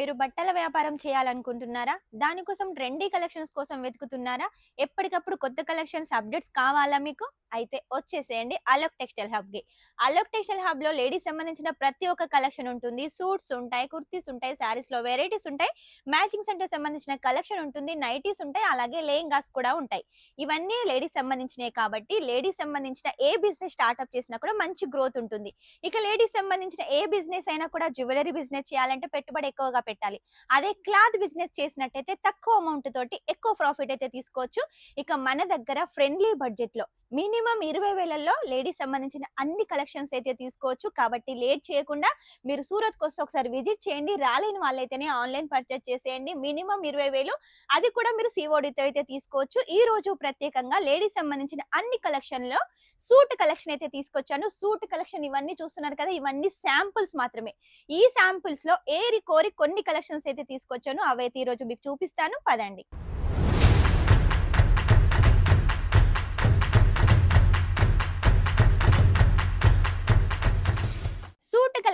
మీరు బట్టల వ్యాపారం చేయాలనుకుంటున్నారా? దానికోసం ట్రెండీ కలెక్షన్స్ కోసం వెతుకుతున్నారా? ఎప్పటికప్పుడు కొత్త కలెక్షన్స్ అప్డేట్స్ కావాలా మీకు? అయితే వచ్చేసేయండి అలోక్ టెక్స్టైల్ హబ్కి అలోక్ టెక్స్టైల్ హబ్లో లేడీస్ సంబంధించిన ప్రతి ఒక్క కలెక్షన్ ఉంటుంది. సూట్స్ ఉంటాయి కుర్తీస్ ఉంటాయి శారీస్లో వెరైటీస్ ఉంటాయి. మ్యాచింగ్ సెంటర్ సంబంధించిన కలెక్షన్ ఉంటుంది. నైటీస్ ఉంటాయి అలాగే లెహంగాస్ కూడా ఉంటాయి. ఇవన్నీ లేడీస్ సంబంధించినవి కాబట్టి లేడీస్ సంబంధించిన ఏ బిజినెస్ స్టార్ట్అప్ చేసినా కూడా మంచి గ్రోత్ ఉంటుంది. ఇక లేడీస్ సంబంధించిన ఏ బిజినెస్ అయినా కూడా జ్యువెలరీ బిజినెస్ చేయాలంటే పెట్టుబడి ఎక్కువగా పెట్టాలి. అదే క్లాత్ బిజినెస్ చేసినట్టయితే తక్కువ అమౌంట్ తోటి ఎక్కువ ప్రాఫిట్ అయితే తీసుకోవచ్చు. ఇక మన దగ్గర ఫ్రెండ్లీ బడ్జెట్లో మినిమం ఇరవై వేలలో లేడీస్ సంబంధించిన అన్ని కలెక్షన్స్ అయితే తీసుకోవచ్చు. కాబట్టి లేట్ చేయకుండా మీరు సూరత్ కోసం ఒకసారి విజిట్ చేయండి. రాలేని వాళ్ళైతేనే ఆన్లైన్ పర్చేస్ చేసేయండి. మినిమం ఇరవై వేలు అది కూడా మీరు సిఓడితో అయితే తీసుకోవచ్చు. ఈ రోజు ప్రత్యేకంగా లేడీస్ సంబంధించిన అన్ని కలెక్షన్లో సూట్ కలెక్షన్ అయితే తీసుకొచ్చాను. సూట్ కలెక్షన్ ఇవన్నీ చూస్తున్నారు కదా ఇవన్నీ శాంపుల్స్ మాత్రమే. ఈ శాంపుల్స్లో ఏరి కోరి కొన్ని కలెక్షన్స్ అయితే తీసుకొచ్చాను. అవైతే ఈ రోజు మీకు చూపిస్తాను. పదండి.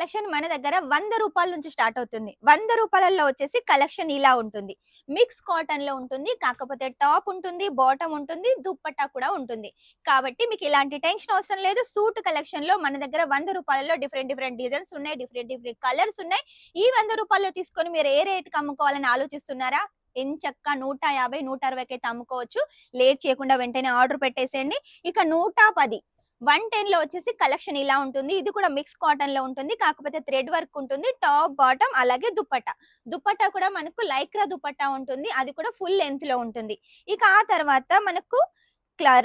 కలెక్షన్ మన దగ్గర వంద రూపాయల నుంచి స్టార్ట్ అవుతుంది. వంద రూపాయలలో వచ్చేసి కలెక్షన్ ఇలా ఉంటుంది. మిక్స్ కాటన్లో ఉంటుంది కాకపోతే టాప్ ఉంటుంది బాటమ్ ఉంటుంది దుప్పట్టా కూడా ఉంటుంది. కాబట్టి మీకు ఇలాంటి టెన్షన్ అవసరం లేదు. సూట్ కలెక్షన్లో మన దగ్గర వంద రూపాయలలో డిఫరెంట్ డిఫరెంట్ డిజైన్స్ ఉన్నాయి డిఫరెంట్ డిఫరెంట్ కలర్స్ ఉన్నాయి. ఈ వంద రూపాయలు తీసుకొని మీరు ఏ రేట్కి అమ్ముకోవాలని ఆలోచిస్తున్నారా? ఎంచక్క నూట యాభై నూట అరవైకి అయితే అమ్ముకోవచ్చు. లేట్ చేయకుండా వెంటనే ఆర్డర్ పెట్టేసేయండి. ఇక నూట పది. వన్ టెన్లో వచ్చేసి కలెక్షన్ ఇలా ఉంటుంది. ఇది కూడా మిక్స్ కాటన్లో ఉంటుంది. కాకపోతే థ్రెడ్ వర్క్ ఉంటుంది. టాప్ బాటమ్ అలాగే దుప్పట్టా దుప్పట్టా కూడా మనకు లైక్రా దుప్పట్టా ఉంటుంది. అది కూడా ఫుల్ లెంత్లో ఉంటుంది. ఇక ఆ తర్వాత మనకు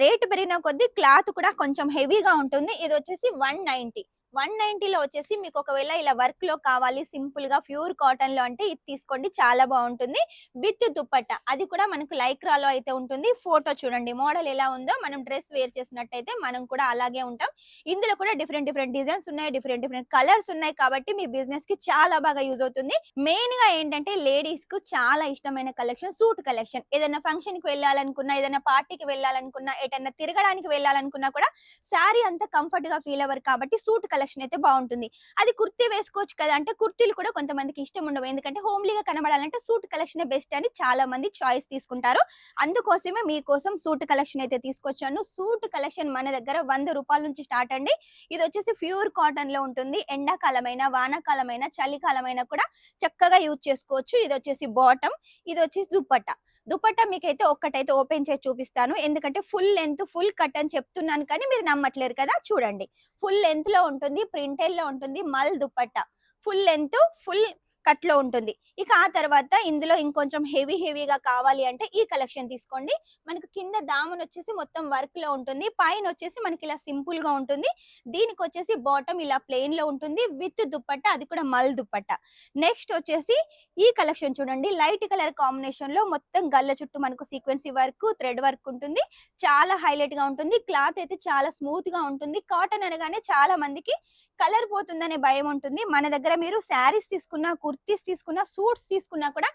రేట్ పెరిగిన కొద్దీ క్లాత్ కూడా కొంచెం హెవీగా ఉంటుంది. ఇది వచ్చేసి వన్ నైన్టీ వన్ నైన్టీలో వచ్చేసి మీకు ఒకవేళ ఇలా వర్క్లో కావాలి సింపుల్గా ప్యూర్ కాటన్లో అంటే ఇది తీసుకోండి చాలా బాగుంటుంది. విత్ దుప్పట్ట అది కూడా మనకు లైక్రాలో అయితే ఉంటుంది. ఫోటో చూడండి మోడల్ ఎలా ఉందో మనం డ్రెస్ వేర్ చేసినట్టయితే మనం కూడా అలాగే ఉంటాం. ఇందులో కూడా డిఫరెంట్ డిఫరెంట్ డిజైన్స్ ఉన్నాయి డిఫరెంట్ డిఫరెంట్ కలర్స్ ఉన్నాయి కాబట్టి మీ బిజినెస్కి చాలా బాగా యూజ్ అవుతుంది. మెయిన్గా ఏంటంటే లేడీస్కు చాలా ఇష్టమైన కలెక్షన్ సూట్ కలెక్షన్. ఏదైనా ఫంక్షన్కి వెళ్ళాలనుకున్నా ఏదైనా పార్టీకి వెళ్ళాలనుకున్నా ఏదైనా తిరగడానికి వెళ్ళాలనుకున్నా కూడా శారీ అంతా కంఫర్ట్గా ఫీల్ అవ్వరు కాబట్టి సూట్ కలెక్షన్ అయితే బాగుంటుంది. అది కుర్తీ వేసుకోవచ్చు కదా అంటే కుర్తీలు కూడా కొంతమందికి ఇష్టం ఉండవు. ఎందుకంటే హోమ్లీగా కనబడాలంటే సూట్ కలెక్షన్ బెస్ట్ అని చాలా మంది చాయిస్ తీసుకుంటారు. అందుకోసమే మీకోసం సూట్ కలెక్షన్ అయితే తీసుకొచ్చాను. సూట్ కలెక్షన్ మన దగ్గర వంద రూపాయల నుంచి స్టార్ట్ అండి. ఇది వచ్చేసి ప్యూర్ కాటన్లో ఉంటుంది. ఎండాకాలమైన వానాకాలమైన చలికాలమైన కూడా చక్కగా యూజ్ చేసుకోవచ్చు. ఇది వచ్చేసి బాటమ్ ఇది వచ్చేసి దుప్పట్ట దుపట్టా మీకైతే ఒక్కటైతే ఓపెన్ చేసి చూపిస్తాను. ఎందుకంటే ఫుల్ లెంత్ ఫుల్ కట్ అని చెప్తున్నాను కానీ మీరు నమ్మట్లేరు కదా చూడండి. ఫుల్ లెంత్లో ఉంటుంది ప్రింటెడ్లో ఉంటుంది మల్ దుపట్టా. ఫుల్ లెంత్ ఫుల్ కట్లో ఉంటుంది. ఇక ఆ తర్వాత ఇందులో ఇంకొంచెం హెవీ హెవీగా కావాలి అంటే ఈ కలెక్షన్ తీసుకోండి. మనకు కింద దామన్ వచ్చేసి మొత్తం వర్క్లో ఉంటుంది. పైన వచ్చేసి మనకి ఇలా సింపుల్గా ఉంటుంది. దీనికి వచ్చేసి బాటమ్ ఇలా ప్లెయిన్లో ఉంటుంది. విత్ దుప్పట్ట అది కూడా మల్ దుప్పట్ట. నెక్స్ట్ వచ్చేసి ఈ కలెక్షన్ చూడండి. లైట్ కలర్ కాంబినేషన్లో మొత్తం గల్ల చుట్టూ మనకు సీక్వెన్సీ వర్క్ థ్రెడ్ వర్క్ ఉంటుంది. చాలా హైలైట్గా ఉంటుంది. క్లాత్ అయితే చాలా స్మూత్గా ఉంటుంది. కాటన్ అనగానే చాలా మందికి కలర్ పోతుందనే భయం ఉంటుంది. మన దగ్గర మీరు శారీస్ తీసుకున్నా కుర్తీస్ తీసుకున్నా సూట్స్ తీసుకున్నా కూడా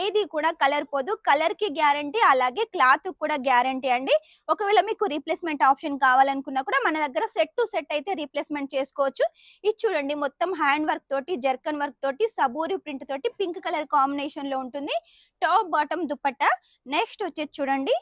ఏది కూడా కలర్ పోదు. కలర్కి గ్యారంటీ అలాగే క్లాత్ కూడా గ్యారంటీ అండి. ఒకవేళ మీకు రీప్లేస్మెంట్ ఆప్షన్ కావాలనుకున్నా కూడా మన దగ్గర సెట్ టు సెట్ అయితే రీప్లేస్మెంట్ చేసుకోవచ్చు. ఇది చూడండి మొత్తం హ్యాండ్ వర్క్ తోటి జర్కన్ వర్క్ తోటి సబూరి ప్రింట్ తోటి పింక్ కలర్ కాంబినేషన్లో ఉంటుంది. టాప్ బాటమ్ దుపట్టా నెక్స్ట్ వచ్చేసి చూడండి.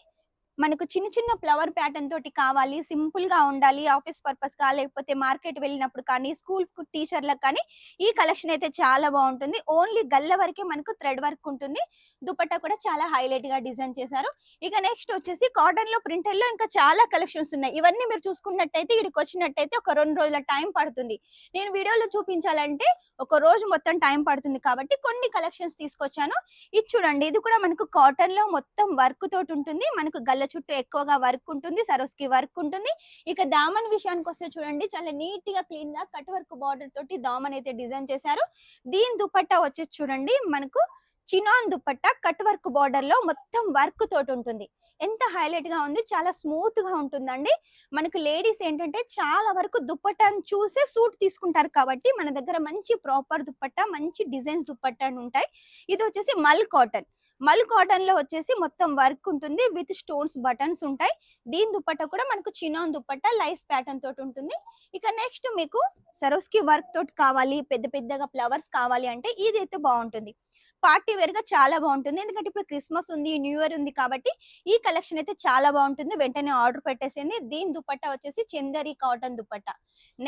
మనకు చిన్న చిన్న ఫ్లవర్ ప్యాటర్న్ తోటి కావాలి సింపుల్గా ఉండాలి ఆఫీస్ పర్పస్గా లేకపోతే మార్కెట్ వెళ్ళినప్పుడు కానీ స్కూల్ టీచర్లకు కానీ ఈ కలెక్షన్ అయితే చాలా బాగుంటుంది. ఓన్లీ గల్ల వరకే మనకు థ్రెడ్ వర్క్ ఉంటుంది. దుపట్టా కూడా చాలా హైలైట్గా డిజైన్ చేశారు. ఇక నెక్స్ట్ వచ్చేసి కాటన్లో ప్రింటెడ్లో ఇంకా చాలా కలెక్షన్స్ ఉన్నాయి. ఇవన్నీ మీరు చూసుకున్నట్టయితే ఇక్కడికి వచ్చినట్టయితే ఒక రెండు రోజుల టైం పడుతుంది. నేను వీడియోలో చూపించాలంటే ఒక రోజు మొత్తం టైం పడుతుంది కాబట్టి కొన్ని కలెక్షన్స్ తీసుకొచ్చాను. ఇది చూడండి ఇది కూడా మనకు కాటన్లో మొత్తం వర్క్ తోటి ఉంటుంది. మనకు గల్ల చుట్టూ ఎక్కువగా వర్క్ ఉంటుంది సరోస్కి వర్క్ ఉంటుంది. ఇక దామన్ విషయానికి వస్తే చూడండి చాలా నీట్గా క్లీన్గా కట్ వర్క్ బార్డర్ తోటి దామన్ అయితే డిజైన్ చేశారు. దీని దుపట్టా వచ్చేసి చూడండి మనకు చినాన్ దుపట్టా కట్ వర్క్ బార్డర్లో మొత్తం వర్క్ తోటి ఉంటుంది. ఎంత హైలైట్గా ఉంది చాలా స్మూత్గా ఉంటుందండి. మనకు లేడీస్ ఏంటంటే చాలా వరకు దుప్పట్టను చూసే సూట్ తీసుకుంటారు కాబట్టి మన దగ్గర మంచి ప్రాపర్ దుప్పట్ట మంచి డిజైన్స్ దుప్పట్ట ఉంటాయి. ఇది వచ్చేసి మల్ కాటన్. మల్ కాటన్లో వచ్చేసి మొత్తం వర్క్ ఉంటుంది విత్ స్టోన్స్ బటన్స్ ఉంటాయి. దీని దుప్పట్ట కూడా మనకు చినాన్ దుప్పట్ట లైస్ ప్యాటర్న్ తోటి ఉంటుంది. ఇక నెక్స్ట్ మీకు సరోస్కి వర్క్ తోటి కావాలి పెద్ద పెద్దగా ఫ్లవర్స్ కావాలి అంటే ఇది అయితే బాగుంటుంది. పార్టీ వేర్గా చాలా బాగుంటుంది. ఎందుకంటే ఇప్పుడు క్రిస్మస్ ఉంది న్యూ ఇయర్ ఉంది కాబట్టి ఈ కలెక్షన్ అయితే చాలా బాగుంటుంది. వెంటనే ఆర్డర్ పెట్టేసింది దీని దుపట్టా వచ్చేసి చందరి కాటన్ దుపట్టా.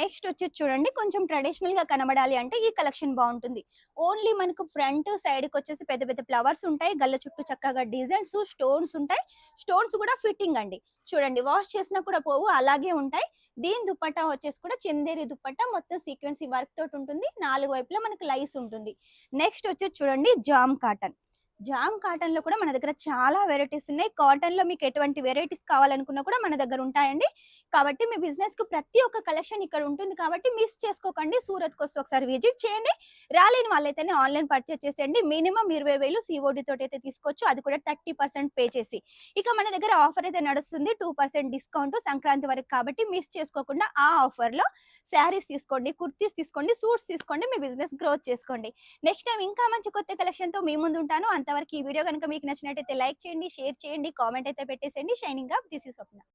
నెక్స్ట్ వచ్చేసి చూడండి కొంచెం ట్రెడిషనల్గా కనబడాలి అంటే ఈ కలెక్షన్ బాగుంటుంది. ఓన్లీ మనకు ఫ్రంట్ సైడ్కి వచ్చేసి పెద్ద పెద్ద ఫ్లవర్స్ ఉంటాయి. గల్ల చుట్టూ చక్కగా డిజైన్స్ స్టోన్స్ ఉంటాయి. స్టోన్స్ కూడా ఫిట్టింగ్ అండి. చూడండి వాష్ చేసినా కూడా పోవు అలాగే ఉంటాయి. దీని దుపట్టా వచ్చేసి కూడా చందేరి దుపట్టా. మొత్తం సీక్వెన్సీ వర్క్ తోటి ఉంటుంది. నాలుగు వైపులా మనకు లైస్ ఉంటుంది. నెక్స్ట్ వచ్చేసి చూడండి జామ్ కాటన్. జామ్ కాటన్లో కూడా మన దగ్గర చాలా వెరైటీస్ ఉన్నాయి. కాటన్లో మీకు ఎటువంటి వెరైటీస్ కావాలనుకున్నా కూడా మన దగ్గర ఉంటాయండి. కాబట్టి మీ బిజినెస్కు ప్రతి ఒక్క కలెక్షన్ ఇక్కడ ఉంటుంది. కాబట్టి మిస్ చేసుకోకండి. సూరత్కు వస్తే ఒకసారి విజిట్ చేయండి. రాలేని వాళ్ళైతేనే ఆన్లైన్ పర్చేస్ చేసేయండి. మినిమం ఇరవై వేలు సిఓడి తోటి అయితే తీసుకోవచ్చు. అది కూడా థర్టీ పర్సెంట్ పే చేసి. ఇక మన దగ్గర ఆఫర్ అయితే నడుస్తుంది. టూ పర్సెంట్ డిస్కౌంట్ సంక్రాంతి వరకు. కాబట్టి మిస్ చేసుకోకుండా ఆ ఆఫర్లో శారీస్ తీసుకోండి కుర్తీస్ తీసుకోండి సూట్స్ తీసుకోండి మీ బిజినెస్ గ్రోత్ చేసుకోండి. నెక్స్ట్ టైం ఇంకా మంచి కొత్త కలెక్షన్తో మీ ముందు ఉంటాను. అంతవరకు ఈ వీడియో కనుక మీకు నచ్చినట్టయితే లైక్ చేయండి షేర్ చేయండి కామెంట్ అయితే పెట్టేసేయండి. Shining up this is Swapna.